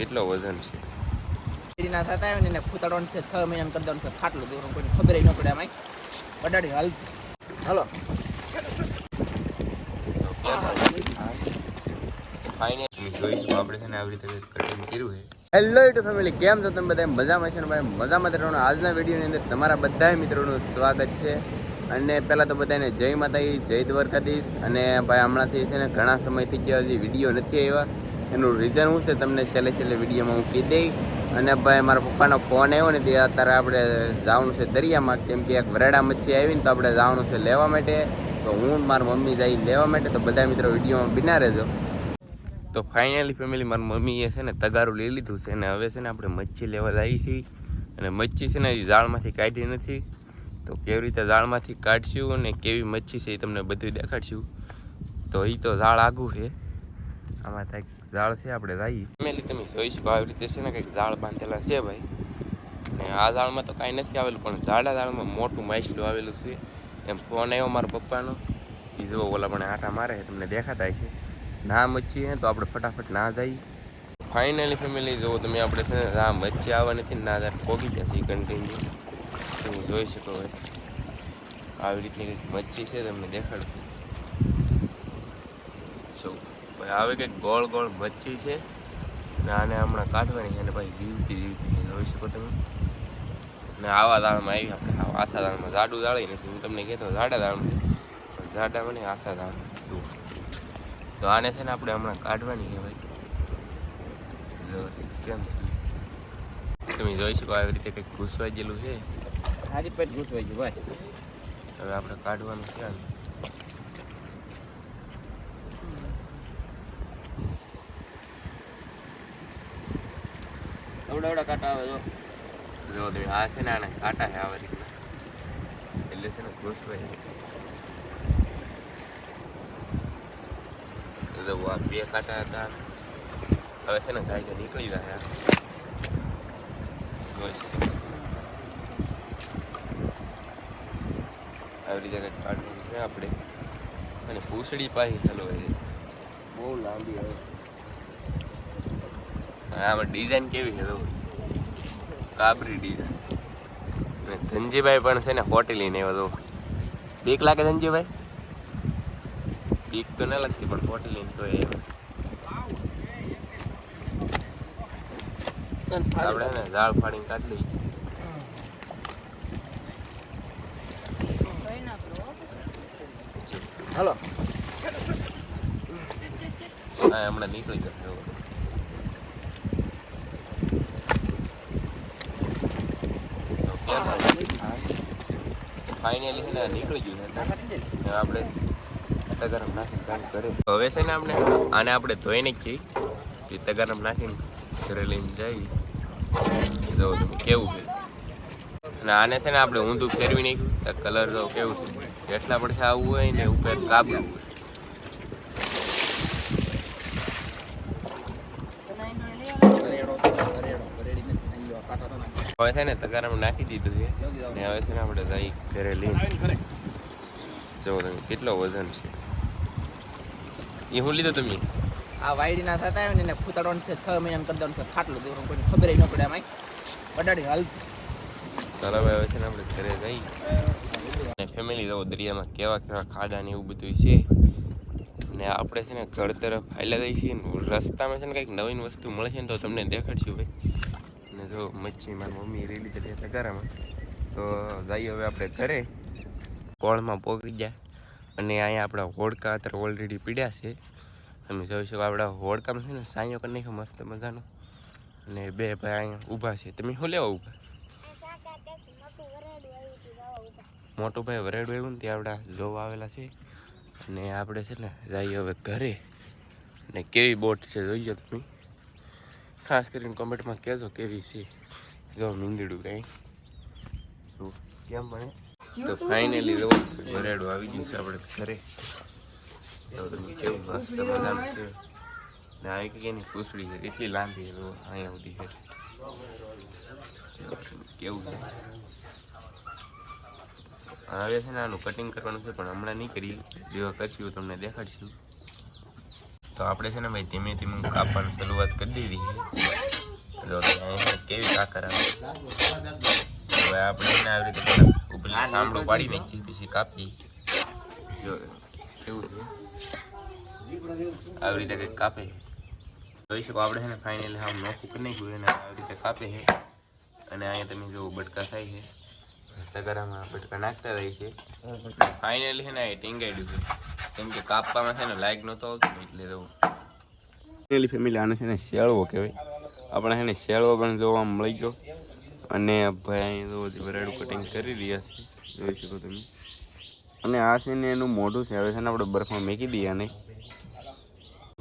કેટલો વજન છે? ના થતા આવે ને એને ફૂતાડવાનું છે છ મહિનાનું કરી દેવાનું છે ખાટલું દેવાનું કોઈને ખબર ન પડે એમાં વડાડી હાલ. હાલો. ફાઇનલ જોઈશું આપણે આવી રીતે કટિંગ કર્યું હેલો યુટ્યુબ ફેમિલી કેમ છો તમે બધા? મજામાં છે ને ભાઈ? મજામાં રહેવાનું. આજના વિડીયોની અંદર તમારા બધા મિત્રોનું સ્વાગત છે. અને પહેલાં તો બધાને જય માતાજી જય દ્વારકાધીશ. અને ભાઈ હમણાંથી છે ને ઘણા સમયથી જે હજી વીડિયો નથી આવ્યા. એનું રીઝન શું છે તમને છેલ્લે છેલ્લે વિડીયોમાં હું કહી દઈ અને ભાઈ, મારા પપ્પાનો ફોન આવ્યો ને તે અત્યારે આપણે જવાનું છે દરિયામાં, કેમ કે એક વરેડા મચ્છી આવી ને તો આપણે જવાનું છે લેવા માટે. તો હું મારી મમ્મી જઈ લેવા માટે, તો બધા મિત્રો વિડીયોમાં બિના રહેજો. તો ફાઇનલી ફેમિલી મારી મમ્મીએ છે ને તગારું લઈ લીધું છે અને હવે છે ને આપણે મચ્છી લેવા જઈએ છીએ. અને મચ્છી છે ને હજી ઝાડમાંથી કાઢી નથી. તો કેવી રીતે ઝાડમાંથી કાઢશું અને કેવી મચ્છી છે એ તમને બધું દેખાડશું. તો એ તો ઝાડ આઘું છે. આમાં કંઈક ઝાડ છે આપણે રાઈ ફેમિલી તમે જોઈ શકો આવી રીતે છે ને કંઈક ઝાડ બાંધેલા છે ભાઈ. ને આ ઝાડમાં તો કાંઈ નથી આવેલું, પણ ઝાડા ઝાડમાં મોટું માછલું આવેલું છે. એમ ફોન આવ્યો મારા પપ્પાનો. એ જુઓ ઓલા પણ આટા મારે છે, તમને દેખાતા છે. ના મચ્છી હે તો આપણે ફટાફટ ના જઈએ. ફાઇનલી ફેમિલી જુઓ તમે આપણે છે ને ના મચ્છી આવવા નથી ના જાય પોગી જશે કન્ટિન્યુ તમે જોઈ શકો ભાઈ. આવી રીતની મચ્છી છે, તમને દેખાડું. જો ભાઈ આવે કંઈક ગોળ ગોળ મચ્છી છે? ને આને હમણાં કાઢવાની છે ને ભાઈ જીવતી જીવતી જોઈ શકો તમે? ને આવા દાળમાં આવી આપણે આસા દાળમાં જાડું દાળી નથી હું તમને કહેતો જાડા દાળમાં જાડા મને આશા જુઓ. તો આને છે ને આપણે હમણાં કાઢવાની છે ભાઈ. કેમ તમે જોઈ શકો આવી રીતે કંઈક ઘૂસવાઈ ગયેલું છે. સારી પેટ ઘૂસવાઈ ગયું ભાઈ. હવે આપણે કાઢવાનું છે આને. એવડા એવડા કાંટા આવે જો. જો તમે આ છે ને આને કાંટા છે આવે રીતના એટલે છે ને. તો જો આ બે કાંટા હતા. હવે છે ને ગાય નીકળી રહ્યા. આવી રીતે કાઢવાનું છે આપણે. અને પૂંછડી પાછી ચાલો બહુ લાંબી આવે. આમાં ડિઝાઇન કેવી છે તો કાબરી ડિઝાઇન ધનજીભાઈ પણ છે ને હોટેલ લઈને બધું બીક લાગે ધનજીભાઈ? બીક તો ના લાગતી, પણ હોટેલ લઈને તો એ આપણે ને ઝાડ ફાડીને કાઢી હાલો. હા, હમણાં નીકળી જશે જો. તો ક્યાં ફાઇનલી છે ને, નીકળી ગયું છે. આપણે નાખીને કામ કરે હવે છે ને આપણે, આને આપણે ધોઈ નાખીએ. એ તગારમ નાખીને ઘરે લઈને જઈએ. જો, તમે કેવું છે? અને આને છે ને આપણે ઊંધું ફેરવી નાખ્યું. કલર તો કેવું છે? જેટલા પડશે આવવું હોય ને, ઉપર કાબરું હોય કરેડો કરેડો કરેડી નથી થઈ ગયો કાંટા તો નાખી હવે છે ને તગારામાં નાખી દીધું છે. ને હવે છે ને આપણે જઈ ઘરે લઈ જો તમે કેટલો વજન છે. એ હું લીધો તમે? આ વાયડીના થતા આવે ને એને ફૂતાડવાનું છે છ મહિના કરી દેવાનું છે ખાટલું દેવાનું કોઈને ખબર ન પડે આમાં. પડાડી હાલ. ચાલો હવે છે ને આપણે ઘરે જઈ. ફેમિલી જવો દરિયામાં કેવા કેવા ખાડા ને એવું બધું છે. ને આપણે છે ને ઘર તરફ હાલ્યા જઈએ છીએ ને રસ્તામાં છે ને કંઈક નવીન વસ્તુ મળે છે ને તો તમને દેખાડશું ભાઈ. અને જો મચ્છી મારી મમ્મી રેલી છે તગારામાં, તો જઈએ હવે આપણે ઘરે. કોળમાં પોગી ગયા. અને અહીંયા આપણા હોડકા અત્યારે ઓલરેડી પીડ્યા છે. તમે જોઈ શકો આપણા હોડકામાં છે ને સાંયો કરી નાખ્યો મસ્ત મજાનો. અને બે ભાઈ અહીંયા ઊભા છે. તમે શું લેવા ઊભા? મોટું ભાઈ વરેડું એવું ને ત્યાં આપણા જોવા આવેલા છે. અને આપણે છે ને જઈએ હવે ઘરે. ને કેવી બોટ છે જોઈએ તમે. ખાસ કરીને કોમેન્ટમાં કહેજો કેવી છે. જો મીંદડું કંઈ. શું કેમ બને? તો ફાઇનલી જો વરેડું આવી ગયું છે આપણે ઘરે. કેવું મસ્ત મજાનું છે. ને આવી કંઈક એની પૂછડી છે એટલી લાંબી છે અહીંયા સુધી છે. કેવું છે? હવે છે ને આનું કટિંગ કરવાનું છે, પણ હમણાં નહીં કરી. જેવા કરશું તમને દેખાડશું. તો આપણે છે ને ભાઈ ધીમે ધીમે કાપવાની શરૂઆત કરી દીધી જો કેવી કાકર આવે. હવે આપણે આવી રીતે ઉપલી સાંભળું પાડી નાખીએ, પછી કાપી જો, કેવું છે? આવી રીતે કંઈક કાપે જોઈ શકો આપણે છે ને ફાઇનલી આમ નોખું કરી નાખ્યું એને આવી રીતે કાપે છે. અને અહીંયા તમે જો બટકા થાય છે. તગારામાં બટકા નાખતા રહી છે. ફાઇનલી છે ને એ ટીંગાડ્યું છે. કેમ કે કાપવામાં છે ને લાઈક નહોતો આવતો એટલે રહું ફેમિલી ફેમિલી આને છે ને શેળવો કહેવાય. આપણે છે ને શેળવો પણ જોવા મળી ગયો. અને ભાઈ અહીં તો વરાડું કટિંગ કરી રહ્યા છે. જોઈ શકો તમે. અને આ છે ને એનું મોઢું છે. હવે છે ને આપણે બરફમાં મેકી દઈએ અને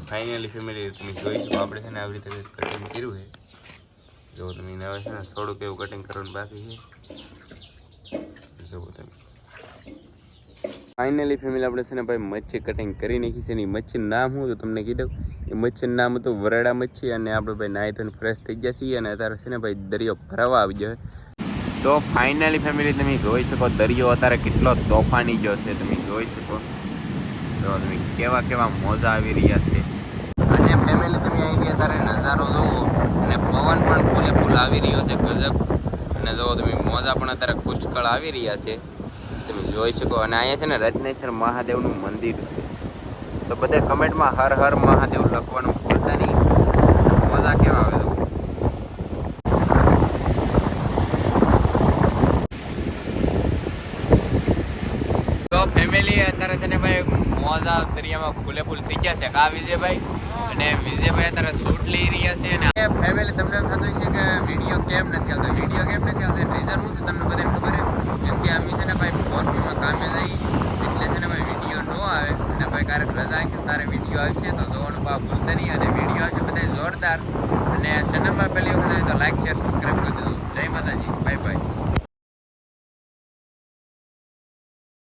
ફાઇનલી ફેમિલી તમે જોઈ શકો. આપણે છે ને આવી રીતે કટિંગ કર્યું છે. જો તમે હવે છે ને થોડુંક એવું કટિંગ કરવાનું બાકી છે. જુઓ તમે. ફાઇનલી ફેમિલી આપણે છે ને ભાઈ મચ્છી કટિંગ કરી નાખી છે. એની મચ્છી નામ હું તો તમને કીધું? એ મચ્છીનું નામ હતું વરાડા મચ્છી અને આપણે ભાઈ નાહી ધોઈને ફ્રેશ થઈ ગયા છીએ અને અત્યારે છે ને ભાઈ દરિયો ફરવા આવી ગયો તો ફાઇનલી ફેમિલી તમે જોઈ શકો દરિયો અત્યારે કેટલો તોફાની ગયો છે. તમે જોઈ શકો. તો તમે કેવા કેવા મોજા આવી રહ્યા છે. અને ફેમિલી તમે અહીંથી અત્યારે નજારો જોવો. અને પવન પણ ફૂલે ફૂલ આવી રહ્યો છે. ગજબ. તમે મોજા પણ અત્યારે પુષ્કળ આવી રહ્યા છે. તમે જોઈ શકો, અને અહીંયા છે ને રત્નેશ્વર મહાદેવનું મંદિર. તો બધા કમેન્ટમાં હર હર મહાદેવ લખવાનું ભૂલતા નહીં. મજા કેવા આવે જુઓ. તો ફેમિલી અત્યારે છે ને ભાઈ મોજા દરિયામાં ફૂલે ફૂલ થઈ ગયા છે. કા વિજયભાઈ? અને વિજયભાઈ અત્યારે શૂટ લઈ રહ્યા છે અને ફેમિલી તમને થતું છે કે વીડિયો કેમ નથી આવતો? વીડિયો કેમ નથી આવતો? રીઝન શું છે તમને બધાને ખબર છે? કેમ કે અમે છે ને ભાઈ ફોનમાં કામે જઈ એટલે છે ને ભાઈ વીડિયો ન આવે. અને ભાઈ, ક્યારેક રજા આવશે તારે વીડિયો આવશે તો જોવાનું બા ભૂલતા નહીં. અને વીડિયો આવશે બધા જોરદાર. અને ચેનલમાં પહેલી વખત આવે તો લાઈક શેર